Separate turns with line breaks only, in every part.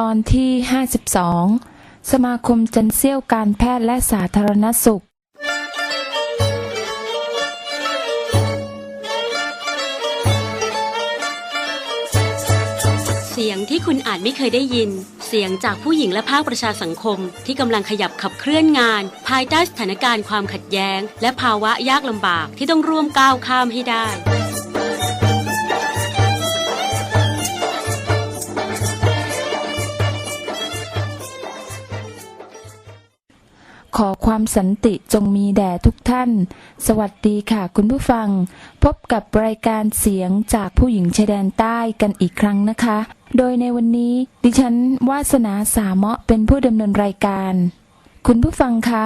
ตอนที่ 52 สมาคมจันเซี่ยวการแพทย์และสาธารณสุข
เสียงที่คุณอาจไม่เคยได้ยิน เสียงจากผู้หญิงและภาคประชาสังคม ที่กำลังขยับขับเคลื่อนงาน ภายใต้สถานการณ์ความขัดแย้ง และภาวะยากลำบากที่ต้องร่วมก้าวข้ามให้ได้
ขอความสันติจงมีแด่ทุกท่าน สวัสดีค่ะคุณผู้ฟัง พบกับรายการเสียงจากผู้หญิงชายแดนใต้กันอีกครั้งนะคะ โดยในวันนี้ดิฉันวาสนาสามะเป็นผู้ดำเนินรายการ คุณผู้ฟังคะ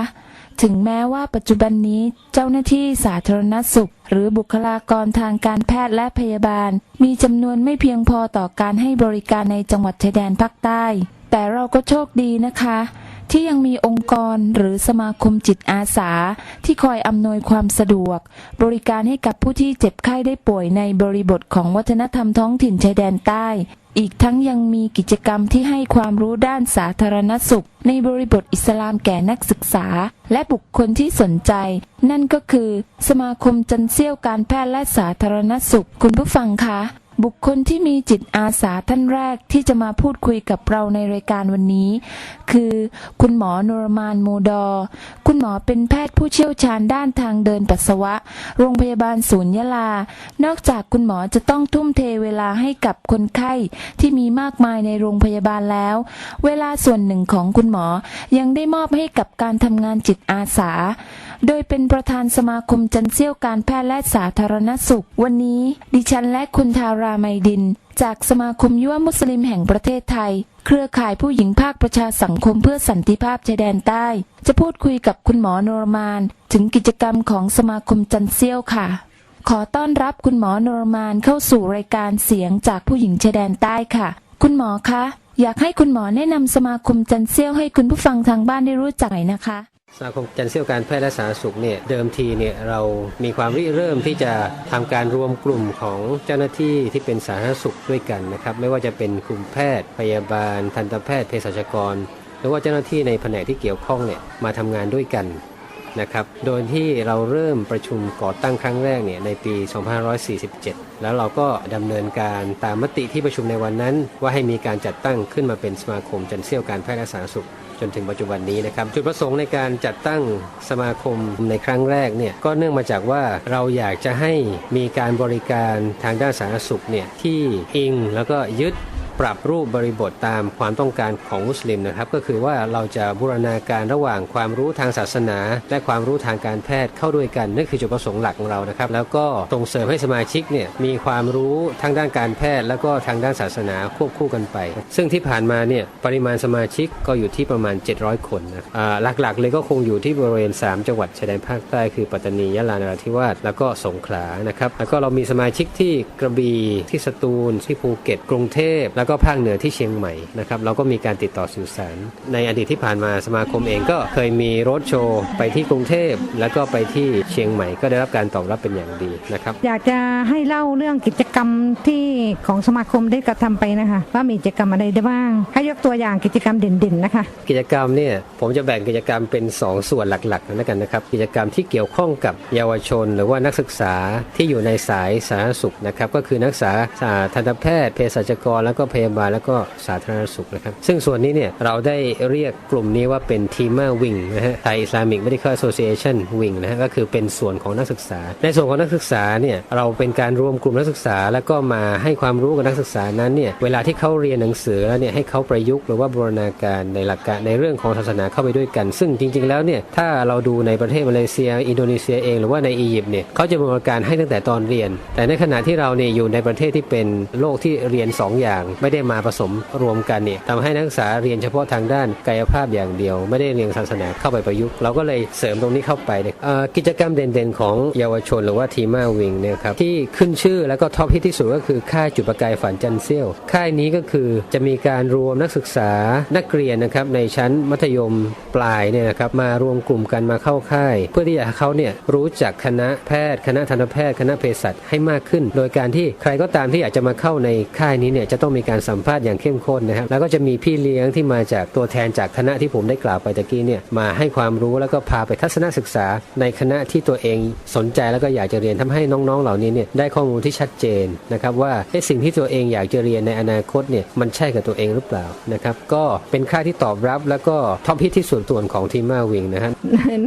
ถึงแม้ว่าปัจจุบันนี้เจ้าหน้าที่สาธารณสุข หรือบุคลากรทางการแพทย์และพยาบาล มีจำนวนไม่เพียงพอต่อการให้บริการในจังหวัดชายแดนภาคใต้ แต่เราก็โชคดีนะคะ ที่ยังมีองค์กรหรือสมาคมจิตอาสา ที่คอยอำนวยความสะดวก บริการให้กับผู้ที่เจ็บไข้ได้ป่วยในบริบทของวัฒนธรรมท้องถิ่นชายแดนใต้ อีกทั้งยังมีกิจกรรมที่ให้ความรู้ด้านสาธารณสุข ในบริบทอิสลามแก่นักศึกษา และบุคคลที่สนใจ นั่นก็คือ สมาคมจันเซี่ยวการแพทย์และสาธารณสุข คุณผู้ฟังคะ บุคคลที่มีจิตอาสาท่านแรกที่จะมาพูดคุยกับเราในรายการวันนี้ คือ คุณหมอนรมานโมดอ คุณหมอเป็นแพทย์ผู้เชี่ยวชาญด้านทางเดินปัสสาวะ โรงพยาบาลศูนย์ยะลา นอกจากคุณหมอจะต้องทุ่มเทเวลาให้กับคนไข้ที่มีมากมายในโรงพยาบาลแล้ว เวลาส่วนหนึ่งของคุณหมอยังได้มอบให้กับการทำงานจิตอาสา โดยเป็นประธานสมาคมจันเซี่ยวการแพทย์และสาธารณสุข วันนี้ ดิฉันและคุณทาราไมดิน จากสมาคมยุวมุสลิมแห่งประเทศไทย เครือข่ายผู้หญิงภาคประชาสังคมเพื่อสันติภาพชายแดนใต้ จะพูดคุยกับคุณหมอนรมาน ถึงกิจกรรมของสมาคมจันเซี่ยวค่ะ ขอต้อนรับคุณหมอนรมานเข้าสู่รายการเสียงจากผู้หญิงชายแดนใต้ค่ะ คุณหมอคะอยากให้คุณหมอแนะนำสมาคมจันเซี่ยวให้คุณผู้ฟังทางบ้านได้รู้จักหน่อยนะคะ
สมาคมจันเซี่ยวการแพทย์และสาธารณสุขเนี่ยเดิมทีเนี่ยเรามีความริเริ่มที่จะทำการรวมกลุ่มของเจ้าหน้าที่ที่เป็นสาธารณสุขด้วยกันนะครับไม่ว่าจะเป็นกลุ่มแพทย์ พยาบาล ทันตแพทย์เภสัชกร หรือว่าเจ้าหน้าที่ในแผนกที่เกี่ยวข้องเนี่ยมาทำงานด้วยกันนะครับโดยที่เราเริ่มประชุมก่อตั้งครั้งแรกเนี่ยในปี 2547 แล้วเราก็ดำเนินการตามมติที่ประชุมในวันนั้น ว่าให้มีการจัดตั้งขึ้นมาเป็นสมาคมจันเซี่ยวการแพทย์และสาธารณสุข จนถึงปัจจุบันนี้นะครับจุดประสงค์ในการจัดตั้งสมาคมในครั้งแรกเนี่ยก็เนื่องมาจากว่าเราอยากจะให้มีการบริการทางด้านสาธารณสุขเนี่ยที่อิงแล้วก็ยึด ปรับรูปบริบทตามความต้องการของมุสลิมนะครับ ก็คือว่าเราจะบูรณาการระหว่างความรู้ทางศาสนา และความรู้ทางการแพทย์เข้าด้วยกันนั่นคือจุดประสงค์หลักของเรานะครับ แล้วก็ส่งเสริมให้สมาชิกเนี่ยมีความรู้ทั้งด้านการแพทย์ แล้วก็ทางด้านศาสนาควบคู่กันไป ซึ่งที่ผ่านมาเนี่ยปริมาณสมาชิกก็อยู่ที่ประมาณ 700 คนนะอ่าหลักๆ เลยก็คงอยู่ที่บริเวณ 3 จังหวัดชายแดนภาคใต้คือปัตตานียะลานราธิวาสแล้วก็สงขลานะครับแล้วก็เรามีสมาชิกที่กระบี่ที่สตูลที่ภูเก็ตกรุงเทพแล้วก็ภาคเหนือที่เชียงใหม่นะครับเราก็มีการติดต่อสื่อสาร ในอดีตที่ผ่านมาสมาคมเองก็เคยมีรถโชว์ไปที่กรุงเทพ แล้วก็ไปที่เชียงใหม่ ก็ได้รับการตอบรับเป็นอย่างดีนะครับ
อยากจะให้เล่าเรื่องกิจกรรมที่ของสมาคมได้กระทำไปนะคะว่ามีกิจกรรมอะไรได้บ้างให้ยกตัวอย่างกิจกรรมเด่นๆนะคะ
กิจกรรมเนี่ยผมจะแบ่งกิจกรรมเป็น 2 ส่วนหลักๆแล้วกันนะครับกิจกรรมที่เกี่ยวข้องกับเยาวชน หรือว่านักศึกษาที่อยู่ในสายสาธารณสุขนะครับก็คือนักศึกษาทันตแพทย์เภสัชกรแล้วก็พยาบาลแล้วก็สาธารณสุขนะครับ ซึ่งส่วนนี้เนี่ยเราได้เรียกกลุ่มนี้ว่าเป็นทีมาวิงนะฮะไทย Islamic Medical Association Wing นะฮะก็คือเป็นส่วนของนักศึกษา ในส่วนของนักศึกษาเนี่ยเราเป็นการรวมกลุ่มนักศึกษา แล้วก็มาให้ความรู้กับนักศึกษานั้นเนี่ยเวลาที่เขาเรียนหนังสือแล้วเนี่ยให้เขาประยุกต์หรือว่าบูรณาการในหลักการในเรื่องของศาสนาเข้าไปด้วยกัน ซึ่งจริง ๆ แล้วเนี่ยถ้าเราดูในประเทศมาเลเซีย อินโดนีเซียเอง หรือว่าในอียิปต์เนี่ยเขาจะบูรณาการให้ตั้งแต่ตอนเรียน แต่ในขณะที่เราเนี่ยอยู่ในประเทศที่เป็นโลกที่เรียน 2 อย่างไไม่ได้มาผสมรวมกันเนี่ยทำให้นักศึกษาเรียนเฉพาะทางด้านกายภาพอย่างเดียว ไม่ได้เรียนศาสนาเข้าไปประยุกต์เราก็เลยเสริมตรงนี้เข้าไปเนี่ยเกิจกรรมเด่นๆ ของเยาวชนหรือว่าทีมาวิงเนี่ยครับที่ขึ้นชื่อแล้วก็ท็อปฮิตที่สุดก็คือค่ายจุดประกายฝันจันเซียวค่ายนี้ก็คือจะมีการรวมนักศึกษานักเรียนนะครับในชั้นมัธยมปลายเนี่ยนะครับมารวมกลุ่มกันมาเข้าค่าย เพื่อที่จะให้เขาเนี่ยรู้จักคณะแพทย์ คณะทันตแพทย์ คณะเภสัชให้มากขึ้น โดยการที่ใครก็ตามที่อยากจะมาเข้าในค่ายนี้เนี่ยจะต้องมีการการสัมภาษณ์อย่างเข้มข้นนะครับแล้วก็จะมีพี่เลี้ยงที่มาจากตัวแทนจากคณะที่ผมได้กล่าวไปตะกี้เนี่ยมาให้ความรู้แล้วก็พาไปทัศนศึกษา ในคณะที่ตัวเองสนใจแล้วก็อยากจะเรียนทำให้น้องๆ เหล่านี้เนี่ยได้ข้อมูลที่ชัดเจนนะครับว่าเอ๊ะสิ่งที่ตัวเองอยากจะเรียนในอนาคตเนี่ยมันใช่กับตัวเองหรือเปล่านะครับก็เป็นค่าที่ตอบรับแล้วก็ท็อปฮิตที่สุดส่วนของทีมมาวิงนะฮะ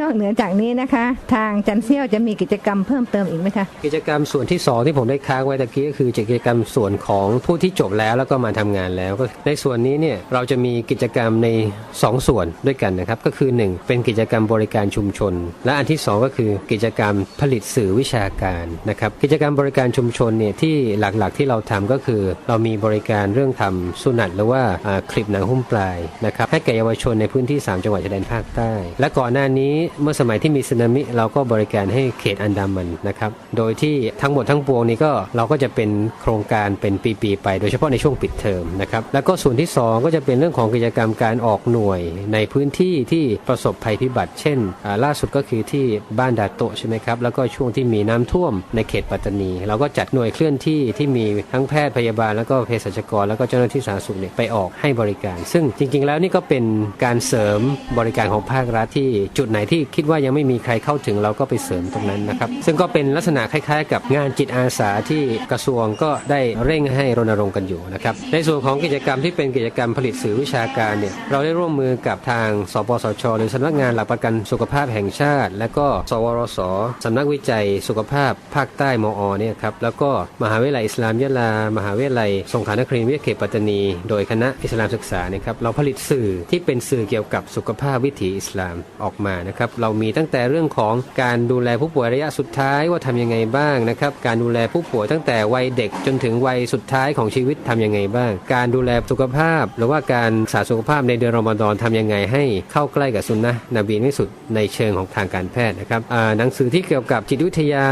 นอกเหนือจากนี้นะคะ ทางจันเซี่ยวจะมีกิจกรรมเพิ่มเติมอีกไหมคะ
กิจกรรมส่วนที่ 2 ที่ผมได้ค้างไว้ตะกี้ก็คือกิจกรรมส่วนของผู้ที่จบแล้วแล้วก็มาทำงานแล้วก็ในส่วนนี้เนี่ยเราจะมีกิจกรรมใน 2 ส่วนด้วยกันนะครับ ก็คือ 1 เป็นกิจกรรมบริการชุมชน และอันที่ 2 ก็คือกิจกรรมผลิตสื่อวิชาการนะครับกิจกรรมบริการชุมชนเนี่ยที่หลักๆที่เราทำก็คือ เรามีบริการเรื่องทำสุนัตหรือว่าอ่าคลิปหนังหุ้มปลายนะครับให้แก่เยาวชนในพื้นที่ 3 จังหวัดชายแดนภาคใต้ และก่อนหน้านี้เมื่อสมัยที่มีสึนามิเราก็บริการให้เขตอันดามันนะครับโดยที่ทั้งหมดทั้งปวงนี้ก็เราก็จะเป็นโครงการเป็นปีๆไป โดยเฉพาะในช่วงปิดเทอมนะครับแล้วก็ส่วนที่ 2 ก็จะเป็นเรื่องของกิจกรรมการออกหน่วยในพื้นที่ที่ประสบภัยพิบัติ เช่น ล่าสุดก็คือที่บ้านดาโตใช่ไหมครับแล้วก็ช่วงที่มีน้ำท่วมในเขตปัตตานี เราก็จัดหน่วยเคลื่อนที่ที่มีทั้งแพทย์พยาบาลแล้วก็เภสัชกร แล้วก็เจ้าหน้าที่สาธารณสุขเนี่ยไปออกให้บริการ ซึ่งจริงๆ แล้วนี่ก็เป็นการเสริมบริการของภาครัฐที่จุดไหนที่คิดว่ายังไม่มีใครเข้าถึงเราก็ไปเสริมตรงนั้นนะครับซึ่งก็เป็นลักษณะคล้ายๆ กับงานจิตอาสาที่กระทรวงก็ได้เร่งให้รณรงค์กันอยู่นะครับนะครับในส่วนของกิจกรรมที่เป็นกิจกรรมผลิตสื่อวิชาการเนี่ยเราได้ร่วมมือกับทาง สปสช หรือสำนักงานหลักประกันสุขภาพแห่งชาติ และก็สวรสสำนักวิจัยสุขภาพภาคใต้มอเนี่ยครับแล้วก็มหาวิทยาลัยอิสลามยะลา มหาวิทยาลัยสงขลานครินทร์วิทยาเขตปัตตานี โดยคณะอิสลามศึกษานะครับเราผลิตสื่อที่เป็นสื่อเกี่ยวกับสุขภาพวิถีอิสลามออกมานะครับเรามีตั้งแต่เรื่องของการดูแลผู้ป่วยระยะสุดท้ายว่าทำยังไงบ้างนะครับการดูแลผู้ป่วยตั้งแต่วัยเด็กจนถึงวัยสุดท้ายของชีวิตทำยังไงบ้าง การดูแลสุขภาพ หรือว่าการสาสุขภาพในเดือนรอมฎอนทำยังไงให้เข้าใกล้กับสุนนะนบีที่สุดในเชิงของทางการแพทย์นะครับหนังสือที่เกี่ยวกับจิตวิทยา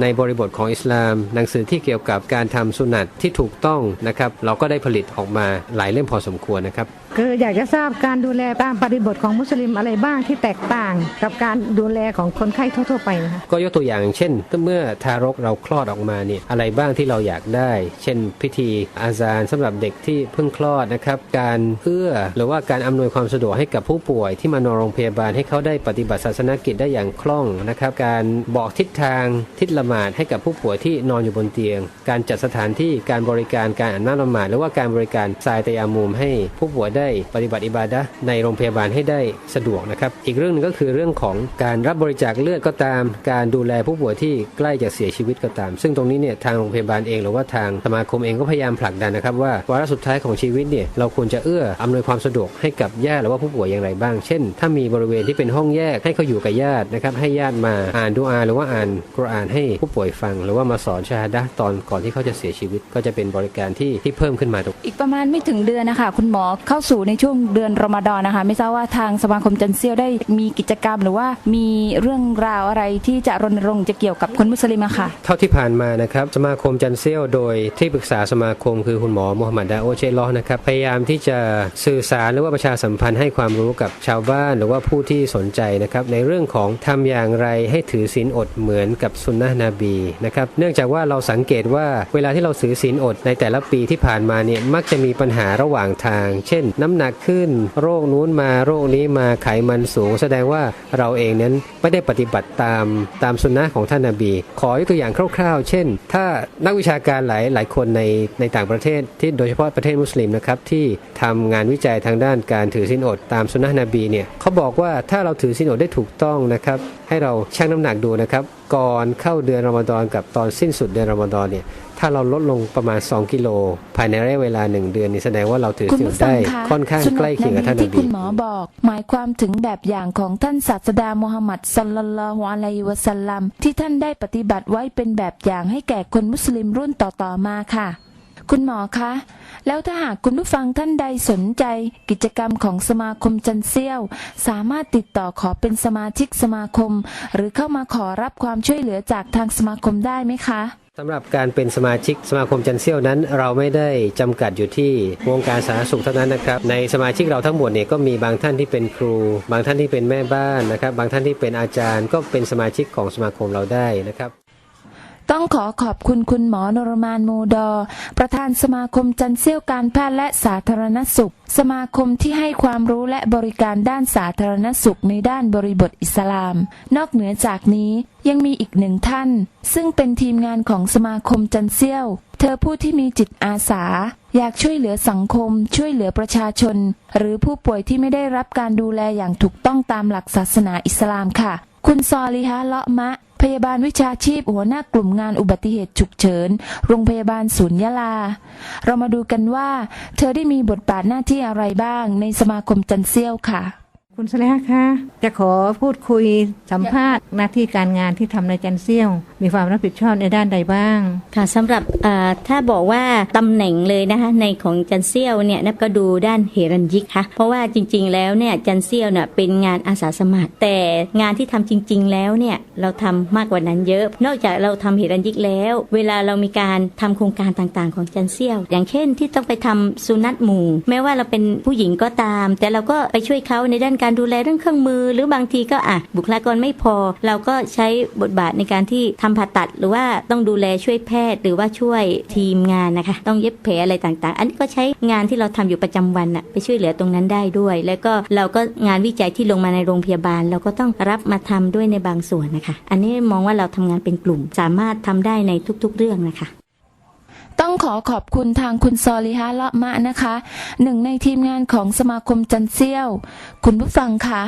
ในบริบทของอิสลาม หนังสือที่เกี่ยวกับการทำสุนัตที่ถูกต้องนะครับ เราก็ได้ผลิตออกมาหลายเล่มพอสมควรนะครับ
คืออยากจะทราบการดูแลตามปฏิบทของมุสลิมอะไรบ้างที่แตกต่าง กับการดูแลของคนไข้ทั่ว ๆ ไปนะคะ
ก็ยกตัวอย่างเช่นเมื่อทารกเราคลอดออกมาเนี่ยอะไรบ้างที่เราอยากได้ เช่น พิธีอาซานสำหรับเด็กที่เพิ่งคลอดนะครับการเอื้อหรือว่าการอำนวยความสะดวกให้กับผู้ป่วยที่มานอนโรงพยาบาลให้เขาได้ปฏิบัติศาสนกิจได้อย่างคล่องนะครับ การบอกทิศทางทิศละหมาดให้กับผู้ป่วยที่นอนอยู่บนเตียง การจัดสถานที่การบริการการอ่านน้ำละหมาดหรือว่าการบริการทรายตยามุมให้ผู้ป่วยได้ปฏิบัติอิบาดะในโรงพยาบาลให้ได้สะดวกนะครับ อีกเรื่องหนึงก็คือเรื่องของการรับบริจาคเลือดก็ตาม การดูแลผู้ป่วยที่ใกล้จะเสียชีวิตก็ตาม ซึ่งตรงนี้เนี่ยทางโรงพยาบาลเองหรือว่าทางสมาคมเองก็พยายามผลักดันนะครับว่าวาระสุดท้ายของชีวิตเนี่ยเราควรจะเอื้ออำนวยความสะดวกให้กับญาติหรือว่าผู้ป่วยอย่างไรบ้าง เช่น ถ้ามีบริเวณที่เป็นห้องแยกให้เขาอยู่กับญาตินะครับให้ญาติมาอ่านดูอาหรือว่าอ่านกุรอานให้ผู้ป่วยฟัง หรือว่ามาสอนชาดะตอนก่อนที่เขาจะเสียชีวิต ก็จะเป็นบริการที่ที่เพิ่มขึ้นมาตรง
อีกประมาณไม่ถึงเดือนนะคะคุณหมอเข้าสในช่วงเดือนรอมฎอนนะคะ ไม่ทราบว่าทางสมาคมจันเซียวได้มีกิจกรรม หรือว่ามีเรื่องราวอะไรที่จะรณรงค์จะเกี่ยวกับคนมุสลิมอะค่ะ
เท่าที่ผ่านมานะครับสมาคมจันเซียวโดยที่ปรึกษาสมาคมคือคุณหมอมูฮัมหมัดดาโอเชลอนะครับพยายามที่จะสื่อสารหรือว่าประชาสัมพันธ์ให้ความรู้กับชาวบ้านหรือว่าผู้ที่สนใจนะครับในเรื่องของทำอย่างไรให้ถือศีลอดเหมือนกับสุนนะนบีนะครับเนื่องจากว่าเราสังเกตว่าเวลาที่เราถือศีลอดในแต่ละปีที่ผ่านมาเนี่ยมักจะมีปัญหาระหว่างทาง เช่นน้ำหนักขึ้น โรคนู้นมาโรคนี้มาไขมันสูง แสดงว่าเราเองนั้นไม่ได้ปฏิบัติตามตามสุนนะของท่านนาบี ขอยกตัวอย่างคร่าวๆ เช่น ถ้านักวิชาการหลายหลายคนในในต่างประเทศที่โดยเฉพาะประเทศมุสลิมนะครับที่ทำงานวิจัยทางด้านการถือศีลอดตามสุนนะนบีเนี่ยเขาบอกว่าถ้าเราถือศีลอดได้ถูกต้องนะครับให้เราชั่งน้ำหนักดูนะครับก่อนเข้าเดือนรอมฎอนกับตอนสิ้นสุดเดือนรอมฎอนเนี่ยถ้าเราลดลงประมาณ 2 กิโล ภายในระยะเวลา 1 เดือนนี่แสดงว่าเราถือ
คุณ
ศีลอ
ผู้
ด
ฟั
ได้
งคะ
ค่อนข้างใกล้เคียงกับท่านน
ที่
บี
คุณหมอบอก หมายความถึงแบบอย่างของท่านศาสดามูฮัมหมัดสัลลัลลอฮุอะลัยฮิวะสัลลัมที่ท่านได้ปฏิบัติไว้เป็นแบบอย่างให้แก่คนมุสลิมรุ่นต่อๆมาค่ะคุณหมอคะ แล้วถ้าหากคุณผู้ฟังท่านใดสนใจกิจกรรมของสมาคมจันเซียว สามารถติดต่อขอเป็นสมาชิกสมาคม หรือเข้ามาขอรับความช่วยเหลือจากทางสมาคมได้ไหมคะ
สำหรับการเป็นสมาชิกสมาคมจันเซียวนั้น เราไม่ได้จำกัดอยู่ที่วงการสาธารณสุขเท่านั้นนะครับในสมาชิกเราทั้งหมดเนี่ยก็มีบางท่านที่เป็นครู บางท่านที่เป็นแม่บ้านนะครับบางท่านที่เป็นอาจารย์ก็เป็นสมาชิกของสมาคมเราได้นะครับ
ต้องขอขอบคุณคุณหมอนรมานโมดอ ประธานสมาคมจันเซี่ยวการแพทย์และสาธารณสุข สมาคมที่ให้ความรู้และบริการด้านสาธารณสุขในด้านบริบทอิสลาม นอกเหนือจากนี้ยังมีอีกหนึ่งท่าน ซึ่งเป็นทีมงานของสมาคมจันเซี่ยว เธอผู้ที่มีจิตอาสา อยากช่วยเหลือสังคม ช่วยเหลือประชาชน หรือผู้ป่วยที่ไม่ได้รับการดูแลอย่างถูกต้องตามหลักศาสนาอิสลามค่ะ คุณซอลิฮะเลาะมะ พยาบาลวิชาชีพหัวหน้ากลุ่มงานอุบัติเหตุฉุกเฉิน โรงพยาบาลศูนย์ยะลา เรามาดูกันว่า เธอได้มีบทบาทหน้าที่อะไรบ้างในสมาคมจันเซียวค่ะ
คุณสเลฮะคะจะขอพูดคุยสัมภาษณ์หน้าที่การงานที่ทำในจันเซียว มีความรับผิดชอบในด้านใดบ้าง
ค่ะสำหรับถ้าบอกว่าตำแหน่งเลยนะคะในของจันเซียวเนี่ยนับก็ดูด้านเฮรันยิกค่ะเพราะว่าจริง ๆ แล้วเนี่ยจันเซียวเนี่ยเป็นงานอาสาสมัคร แต่งานที่ทำจริง ๆ แล้วเนี่ยเราทำมากกว่านั้นเยอะ นอกจากเราทำเฮรันยิกแล้ว เวลาเรามีการทำโครงการต่างๆ ของจันเซียว อย่างเช่นที่ต้องไปทำสุนัตหมู่แม้ว่าเราเป็นผู้หญิงก็ตาม แต่เราก็ไปช่วยเขาในด้านการดูแลเรื่องเครื่องมือ หรือบางทีก็อะบุคลากรไม่พอ เราก็ใช้บทบาทในการที่ทำผ่าตัด หรือว่าต้องดูแลช่วยแพทย์ หรือว่าช่วยทีมงานนะคะ ต้องเย็บแผลอะไรต่างๆ อันนี้ก็ใช้งานที่เราทำอยู่ประจำวันอะไปช่วยเหลือตรงนั้นได้ด้วย แล้วก็เราก็งานวิจัยที่ลงมาในโรงพยาบาล เราก็ต้องรับมาทำด้วยในบางส่วนนะคะ อันนี้มองว่าเราทำงานเป็นกลุ่ม สามารถทำได้ในทุกๆเรื่องนะคะ
ต้องขอขอบคุณทางคุณซอลิฮะเลาะมะนะคะ หนึ่งในทีมงานของสมาคมจันเซียว คุณผู้ฟังคะ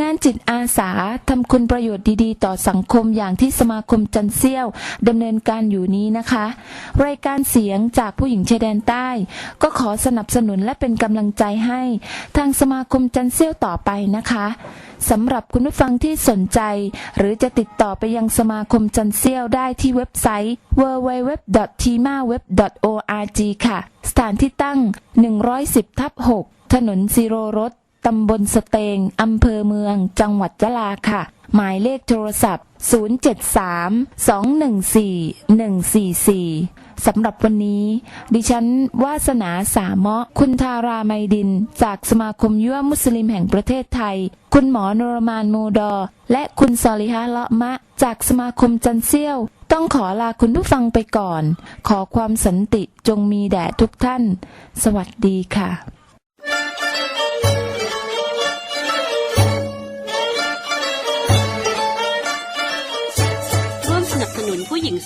งานจิตอาสาทำคุณประโยชน์ดีๆ ต่อสังคมอย่างที่สมาคมจันเซียวดำเนินการอยู่นี้นะคะ รายการเสียงจากผู้หญิงชายแดนใต้ ก็ขอสนับสนุนและเป็นกำลังใจให้ ทางสมาคมจันเซียวต่อไปนะคะ สำหรับคุณผู้ฟังที่สนใจ หรือจะติดต่อไปยังสมาคมจันเซียวได้ที่เว็บไซต์ www.timaweb.org ค่ะ สถานที่ตั้ง 110 ทับ 6 ถนนซีโรรถตำบลสเตง อำเภอเมือง จังหวัดยะลาค่ะ หมายเลขโทรศัพท์ 073-214-144 สำหรับวันนี้ ดิฉันวาสนาสามะคุณทาราไมดิน จากสมาคมยุวมุสลิมแห่งประเทศไทย คุณหมอนรมานมูดอ และคุณซอลิฮะเลาะมะ จากสมาคมจันเซียว ต้องขอลาคุณผู้ฟังไปก่อน ขอความสันติจงมีแด่ทุกท่าน สวัสดีค่ะ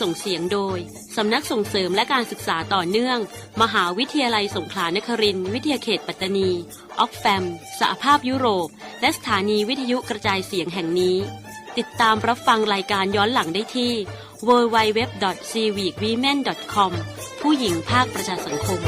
ส่งเสียงโดย สำนักส่งเสริมและการศึกษาต่อเนื่อง มหาวิทยาลัยสงขลานครินทร์วิทยาเขตปัตตานี ออกแฟม สหภาพยุโรป และสถานีวิทยุกระจายเสียงแห่งนี้ ติดตามรับฟังรายการย้อนหลังได้ที่ www.civicwomen.com ผู้หญิงภาคประชาสังคม